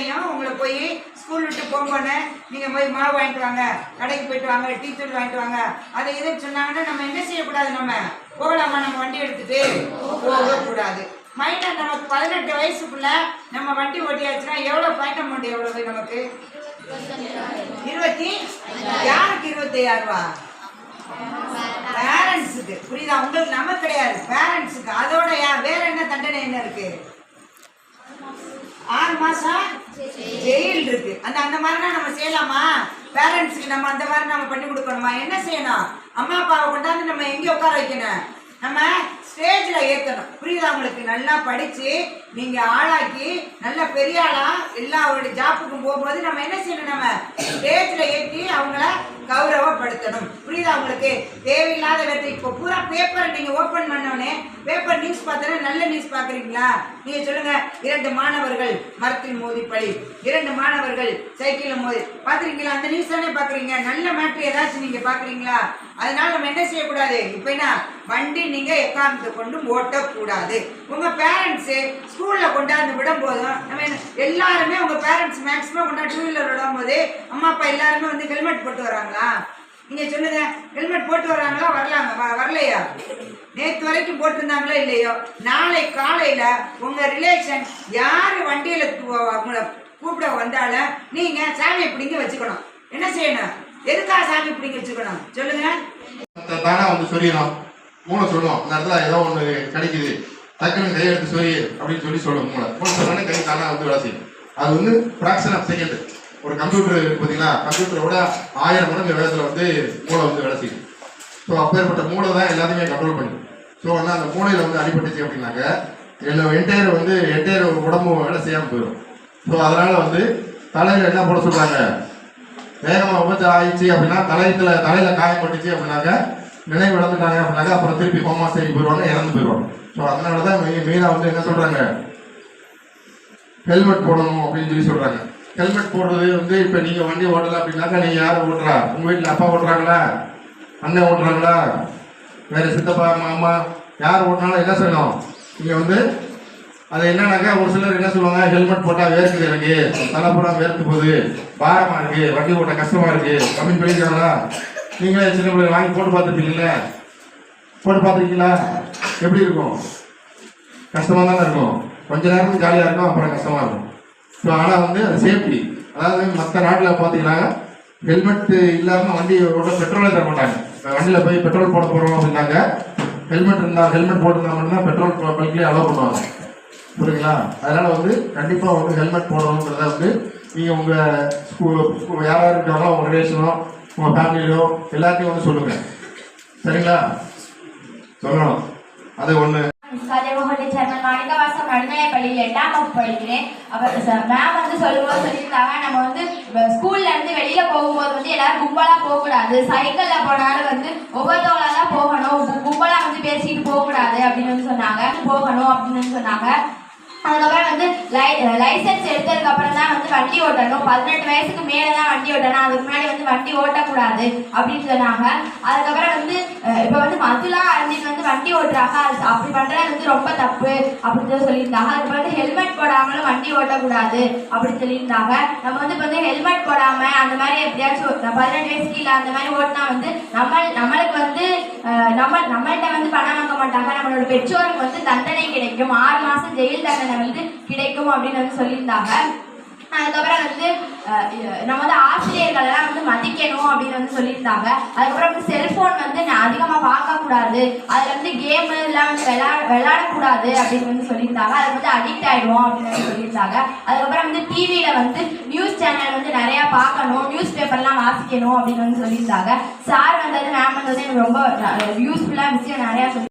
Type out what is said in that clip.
குழந்தையும் உங்களை போய் ஸ்கூல் விட்டு போகும்போனே நீங்கள் போய் மாவு வாங்கிட்டு வாங்க. கடைக்கு போயிட்டு வாங்க. டீ தூள் வாங்கிட்டு வாங்க. அதை எது சொன்னாங்கன்னா நம்ம என்ன செய்யக்கூடாது நம்ம? போகலாமா? நம்ம வண்டி எடுத்துட்டு போகக்கூடாது. மைனர் நமக்கு பதினெட்டு வயசுக்குள்ள நம்ம வண்டி ஓட்டியாச்சுன்னா எவ்வளோ ஃபைன் அமௌண்ட் எவ்வளவு நமக்கு? இருபத்தி யாருக்கு இருபத்தி ஐயாயிரம் ரூபா பேரண்ட்ஸுக்கு புரியுதா? உங்களுக்கு நம்ம கிடையாது. பேரண்ட்ஸுக்கு அதோட யா- வேற என்ன தண்டனை என்ன இருக்கு? ஆறு மாசம் ஜெயில் இருக்கு அந்த அந்த மாதிரினா நம்ம செய்யலாமா? பேரண்ட்ஸுக்கு நம்ம அந்த மாதிரி நம்ம பண்ணி கொடுக்கணுமா? என்ன செய்யணும்? அம்மா அப்பாவை கொண்டாந்து நம்ம எங்கே உட்கார வைக்கணும்? நம்ம ஸ்டேஜில் ஏற்றணும் புரியுதா உங்களுக்கு? நல்லா படித்து நீங்கள் ஆளாக்கி நல்ல பெரிய ஆளாக எல்லா அவருடைய ஜாப்புக்கும் போகும்போது நம்ம என்ன செய்யணும் நம்ம? ஸ்டேஜில் ஏற்றி அவங்கள கௌரவப்படுத்தணும் புரியுதா உங்களுக்கு? தேவையில்லாத வெற்றி இப்போ பூரா பேப்பரை நீங்கள் ஓப்பன் பண்ணோடனே பேப்பர் நியூஸ் பார்த்தோன்னா நல்ல நியூஸ் பார்க்குறீங்களா? நீங்கள் சொல்லுங்கள் இரண்டு மாணவர்கள் மரத்தில் மோதி பழி இரண்டு மாணவர்கள் சைக்கிளில் மோதி. பார்த்துருக்கீங்களா அந்த நியூஸ் தானே பார்க்குறீங்க. நல்ல மேட்ரு ஏதாச்சும் நீங்கள் பார்க்குறீங்களா? அதனால் நம்ம என்ன செய்யக்கூடாது? இப்போ என்ன? வண்டி நீங்கள் எக்காரணத்தை கொண்டும் ஓட்டக்கூடாது. உங்கள் பேரண்ட்ஸு ஸ்கூலில் கொண்டாந்து விடும்போதும் நம்ம எல்லாருமே உங்கள் பேரண்ட்ஸ் மேக்ஸிமம் கொண்டாந்து டூ வீலர் விடும்போது அம்மா அப்பா எல்லாருமே வந்து ஹெல்மெட் போட்டு வராங்களா நீங்கள் சொல்லுங்க ஹெல்மெட் போட்டு வராங்களா வரலாங்க வ- வரலையா? நேற்று வரைக்கும் போட்டிருந்தாங்களோ இல்லையோ? நாளை காலையில் உங்கள் ரிலேஷன் யார் வண்டியில் உங்களை கூப்பிட வந்தாலும் நீங்கள் சாமியை பிடிங்க வச்சுக்கணும். என்ன செய்யணும்? எதுக்காக சாமி பிடிங்க வச்சுக்கணும்? சொல்லுங்கள் த- வந்து சொல்லிடும் மூளை சொல்லும். அந்த இடத்துல ஏதோ ஒன்று கிடைக்குது. டக்குன்னு கையெடுத்து சொல்லி அப்படின்னு சொல்லி சொல்லும் மூளை. மூளை சொன்னோன்னே கை தானா வந்து வேலை செய்யும். அது வந்து ஃப்ராக்ஷன் ஆஃப் செகண்ட் ஒரு கம்ப்யூட்டர் பார்த்தீங்கன்னா பார்த்தீங்களா கம்ப்யூட்டரை ஆயிரம் மடங்கு வேகத்தில் வந்து மூளை வந்து வேலை செய்யும். ஸோ அப்பேற்பட்ட மூளை தான் எல்லாத்தையுமே கண்ட்ரோல் பண்ணும். ஸோ ஆனால் அந்த மூளையில் வந்து அடிபட்டுச்சு அப்படின்னாக்க எல்லா என்டையர் வந்து என்டையர் உடம்பு வேலை செய்யாமல் போயிடும். ஸோ அதனால் வந்து தலையில் என்ன போட சொல்கிறாங்க வேகமாக விபத்து ஆயிடுச்சு அப்படின்னா தலையத்தில் தலையில் காயம் பட்டுச்சு அப்படின்னாக்க நினைவு இழந்துட்டாங்க அப்படின்னாக்க அப்புறம் திருப்பி கோமா சரி போயிடுவாங்க இறந்து போயிடுவாங்க. ஸோ அதனால தான் மெயினாக வந்து என்ன சொல்கிறாங்க ஹெல்மெட் போடணும் அப்படின்னு சொல்லி சொல்கிறாங்க ஹெல்மெட் போடுறது வந்து இப்போ நீங்கள் வண்டி ஓட்டல அப்படின்னாக்கா நீங்கள் யார் ஓட்டுறா? உங்கள் வீட்டில் அப்பா ஓட்டுறாங்களா? அண்ணன் ஓட்டுறாங்களா? வேறு சித்தப்பா மாமா யார் ஓட்டினாலும் என்ன செய்யணும்? நீங்கள் வந்து அது என்னன்னாக்கா ஒரு சிலர் என்ன சொல்லுவாங்க? ஹெல்மெட் போட்டால் வேர்க்குது எனக்கு. தலைப்புறம் வேர்த்து போகுது. பாரமாக இருக்குது வண்டி ஓட்ட கஷ்டமாக இருக்குது கம்மி பண்ணிக்கிறாங்களா நீங்களே சின்ன பிள்ளை வாங்கி போட்டு பார்த்துருப்பீங்களே போட்டு பார்த்துருக்கீங்களா? எப்படி இருக்கும்? கஷ்டமாக தானே இருக்கும். கொஞ்ச நேரம் ஜாலியாக இருக்கும் அப்புறம் கஷ்டமாக இருக்கும். ஸோ ஆனால் வந்து அது சேஃப்டி அதாவது மற்ற நாட்டில் பார்த்தீங்கன்னா ஹெல்மெட் இல்லாமல் வண்டி ஓட்ட பெட்ரோலே தர மாட்டாங்க. வண்டியில் போய் பெட்ரோல் போட போகிறோம் அப்படின்னாங்க. ஹெல்மெட் இருந்தால் ஹெல்மெட் போட்டிருந்தா மட்டும்தான் பெட்ரோல் பைக்லேயே அலோவ் பண்ணுவாங்க. புரியுங்களா அதனால் வந்து கண்டிப்பாக வந்து ஹெல்மெட் போடணுங்கிறத வந்து நீங்கள் உங்கள் ஸ்கூல் ஸ்கூல் யார் யார் இருக்காங்களோ உங்கள் ரிலேஷனோ உங்கள் ஃபேமிலியோ எல்லாத்தையும் வந்து சொல்லுங்கள் சரிங்களா? சொல்லணும். அது ஒன்று கஜமோகன் சேர்மன் மாணிக்கவாசம் நடுநிலை பள்ளியில் எட்டாம் வகுப்பு படிக்கிறேன். அப்ப மேம் வந்து சொல்லும்போது சொல்லியிருந்தாங்க நம்ம வந்து ஸ்கூல்லேருந்து ஸ்கூல்ல இருந்து வெளியில போகும்போது வந்து எல்லாரும் கும்பலா போக கூடாது சைக்கிள்ல போனாலும் வந்து ஒவ்வொருத்தவங்களா தான் போகணும். கும்பலாக கும்பலா வந்து பேசிட்டு போக கூடாது அப்படின்னு வந்து சொன்னாங்க. போகணும் அப்படின்னு சொன்னாங்க. அதுக்கப்புறம் வந்து லை லைசன்ஸ் எடுத்ததுக்கு அப்புறம் தான் வந்து வண்டி ஓட்டணும். பதினெட்டு வயசுக்கு மேலே தான் வண்டி ஓட்டணும். அதுக்கு முன்னாடி வந்து வண்டி ஓட்டக்கூடாது அப்படின்னு சொன்னாங்க. அதுக்கப்புறம் வந்து இப்போ வந்து மதுலாம் அருந்திட்டு வந்து வண்டி ஓட்டுறாங்க. அது அப்படி பண்ணுறது வந்து ரொம்ப தப்பு அப்படின்னு சொல்லி சொல்லியிருந்தாங்க. அதுக்கப்புறம் வந்து ஹெல்மெட் போடாமலும் வண்டி ஓட்டக்கூடாது அப்படின்னு சொல்லியிருந்தாங்க. நம்ம வந்து இப்போ வந்து ஹெல்மெட் போடாமல் அந்த மாதிரி எப்படியாச்சும் பதினெட்டு வயசுக்கு இல்லை அந்த மாதிரி ஓட்டினா வந்து நம்ம நம்மளுக்கு வந்து நம்ம நம்மள்கிட்ட வந்து பணம் வாங்க மாட்டாங்க. நம்மளோட பெற்றோருக்கு வந்து தண்டனை கிடைக்கும். ஆறு மாசம் ஜெயில் தண்டனை வந்து கிடைக்கும் அப்படின்னு வந்து சொல்லியிருந்தாங்க. அதுக்கப்புறம் வந்து நம்ம வந்து ஆசிரியர்கள் எல்லாம் வந்து மதிக்கணும் அப்படின்னு வந்து சொல்லியிருந்தாங்க. அதுக்கப்புறம் வந்து செல்போன் வந்து நான் அதிகமா பார்க்க கூடாது. அதுல வந்து கேம் எல்லாம் வந்து விளா விளையாடக்கூடாது அப்படின்னு வந்து சொல்லியிருந்தாங்க. அதுக்கு வந்து அடிக்ட் ஆயிடுவோம் அப்படின்னு வந்து சொல்லியிருந்தாங்க. அதுக்கப்புறம் வந்து டிவியில வந்து நியூஸ் சேனல் வந்து நிறைய பார்க்கணும். நியூஸ் பேப்பர்லாம் வாசிக்கணும் அப்படின்னு வந்து சொல்லியிருந்தாங்க. சார் வந்தது மேம் வந்தது எனக்கு ரொம்ப யூஸ்ஃபுல்லா விஷயம் நிறைய சொல்லி